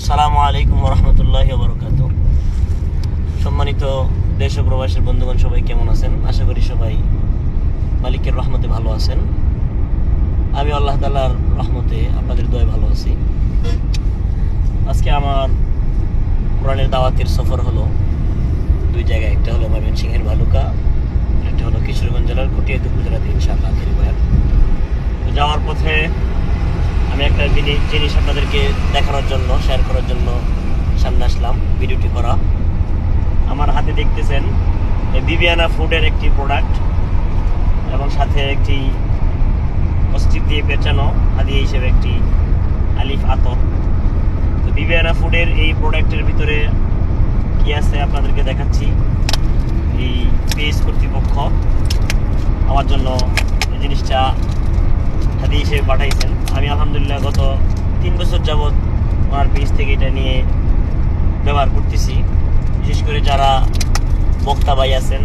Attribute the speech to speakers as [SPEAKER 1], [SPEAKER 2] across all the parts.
[SPEAKER 1] আসসালামু আলাইকুম রহমতুল্লাহ বরকাত সম্মানিত দেশ ও প্রবাসীর বন্ধুগণ, সবাই কেমন আছেন? আশা করি সবাই মালিকের রহমতে ভালো আছেন। আমি আল্লাহ তালার রহমতে আপনাদের দয় ভালো আছি। আজকে আমার কোরআনের দাওয়াতের সফর হলো দুই জায়গায়। একটা হলো ময়মনসিংহের ভালুকা একটা হলো কিশোরগঞ্জ জেলার কুটিয়াদি গুজরাতে ইনশাআল্লাহ যাওয়ার পথে আমি একটা জিনিস আপনাদেরকে দেখানোর জন্য শেয়ার করার জন্য সামনে আসলাম, ভিডিওটি করা। আমার হাতে দেখতেছেন বিবিয়ানা ফুডের একটি প্রোডাক্ট এবং সাথে একটি অস্টিক দিয়ে পেঁচানো হাদিয়া হিসেবে একটি আলিফ আতর। তো বিবিয়ানা ফুডের এই প্রোডাক্টের ভিতরে কি আছে আপনাদেরকে দেখাচ্ছি? এই পেজ কর্তৃপক্ষ আমার জন্য এই জিনিসটা হাদি হিসেবে পাঠাইছেন। আমি আলহামদুলিল্লাহ গত তিন বছর যাবৎ ওনার পেজ থেকে এটা নিয়ে ব্যবহার করতেছি। বিশেষ করে যারা বক্তা ভাই আছেন,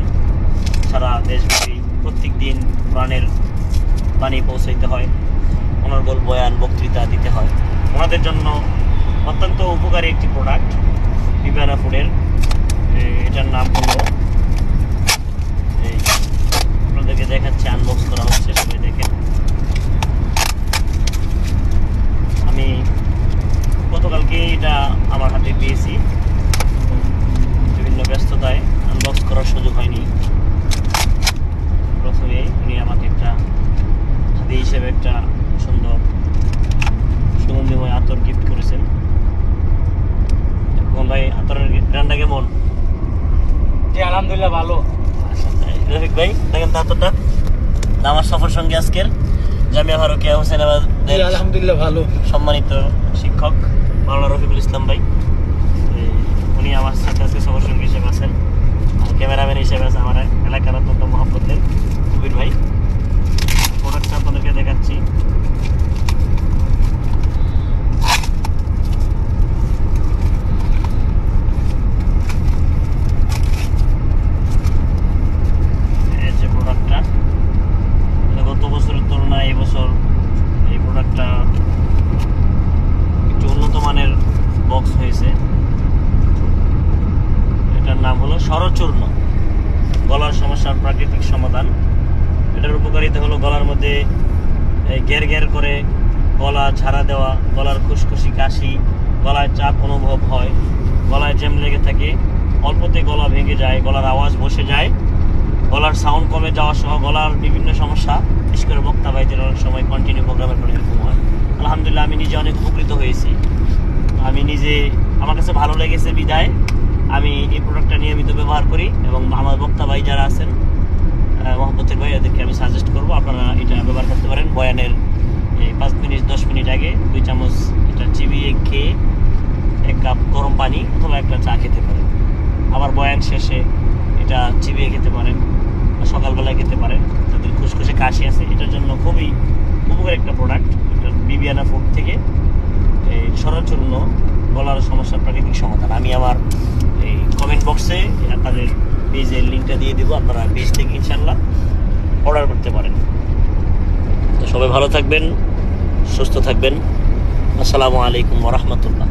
[SPEAKER 1] সারা দেশব্যাপী প্রত্যেক দিন প্রাণের পানি পৌঁছাইতে হয়, অনর্গল বয়ান, বক্তৃতা দিতে হয়। ওনাদের জন্য অত্যন্ত উপকারী একটি প্রোডাক্ট বিমানা ফুডের এটার নাম হলো এই আপনাদেরকে দেখাচ্ছে আনবক্স করা হচ্ছে সবাই দেখেন আমি গতকালকে এটা আমার হাতে পেয়েছি বিভিন্ন ব্যস্ততায় আনবক্স করার সুযোগ হয়নি প্রথমে উনি আমাকে একটা হাতি হিসেবে একটা সুন্দর সুগন্ধিময় আতর গিফট করেছেন এখন ভাই আতরের ব্র্যান্ডটা কেমন
[SPEAKER 2] জি আলহামদুলিল্লাহ ভালো।
[SPEAKER 1] রফিক ভাই দেখেন তো আতরটা আমার সফর সঙ্গে আজকের জামিয়া ফারুকিয়া
[SPEAKER 2] হোসেন আলহামদুলিল্লাহ ভালো।
[SPEAKER 1] সম্মানিত শিক্ষক মাওলানা রফিকুল ইসলাম ভাই এই উনি আমার সাথে আজকে সবার সঙ্গে হিসেবে আছেন আর ক্যামেরাম্যান হিসেবে আছে আমার এলাকার অত্যন্ত মহাপতের কবির ভাই প্রোডাক্টটা আপনাদেরকে দেখাচ্ছি এই যে প্রোডাক্টটা এটা গত বছরের তুলনায় এই বছর এই প্রোডাক্টটা একটু উন্নত মানের বক্স হয়েছে। এটার নাম হলো স্বরচূর্ণ। গলার সমস্যার প্রাকৃতিক সমাধান। এটার উপকারিতা হলো গলার মধ্যে এই গ্যার গ্যার করে গলা ঝাড়া দেওয়া, গলার খুশখুশি কাশি, গলায় চাপ অনুভব হয়। গলায় জ্যাম লেগে থাকে, অল্পতে গলা ভেঙে যায়, গলার আওয়াজ বসে যায়। গলার সাউন্ড কমে যাওয়া সহ গলার বিভিন্ন সমস্যা। বিশেষ করে বক্তা ভাইদের অনেক সময় কন্টিনিউ প্রোগ্রামের পরে এরকম হয়। আলহামদুলিল্লাহ, আমি নিজে অনেক উপকৃত হয়েছি। আমি নিজে আমার কাছে ভালো লেগেছে বিদায়। আমি এই প্রোডাক্টটা নিয়মিত ব্যবহার করি এবং আমার বক্তা ভাই যারা আছেন মোহাম্মতের ভাই এদেরকে আমি সাজেস্ট করব, আপনারা এটা ব্যবহার করতে পারেন। বয়ানের পাঁচ মিনিট, দশ মিনিট আগে দুই চামচ এটা চিবিয়ে খেয়ে এক কাপ গরম পানি অথবা একটা চা খেতে পারেন। আবার বয়ান শেষে এটা চিবিয়ে খেতে পারেন সকালবেলায় খেতে পারেন। যাদের খুশখুশে কাশি আছে, এটার জন্য খুবই উপকারী একটা প্রোডাক্ট বিবিয়ানা ফুড থেকে এই সরচূর্ণ গলার সমস্যা, প্রাকৃতিক সমাধান। আমি আমার এই কমেন্ট বক্সে আপনাদের পেজের লিঙ্কটা দিয়ে দেবো, আপনারা পেজ থেকে ইনশাল্লাহ অর্ডার করতে পারেন। তো সবাই ভালো থাকবেন, সুস্থ থাকবেন। আসসালামু আলাইকুম রহমতুল্লাহ।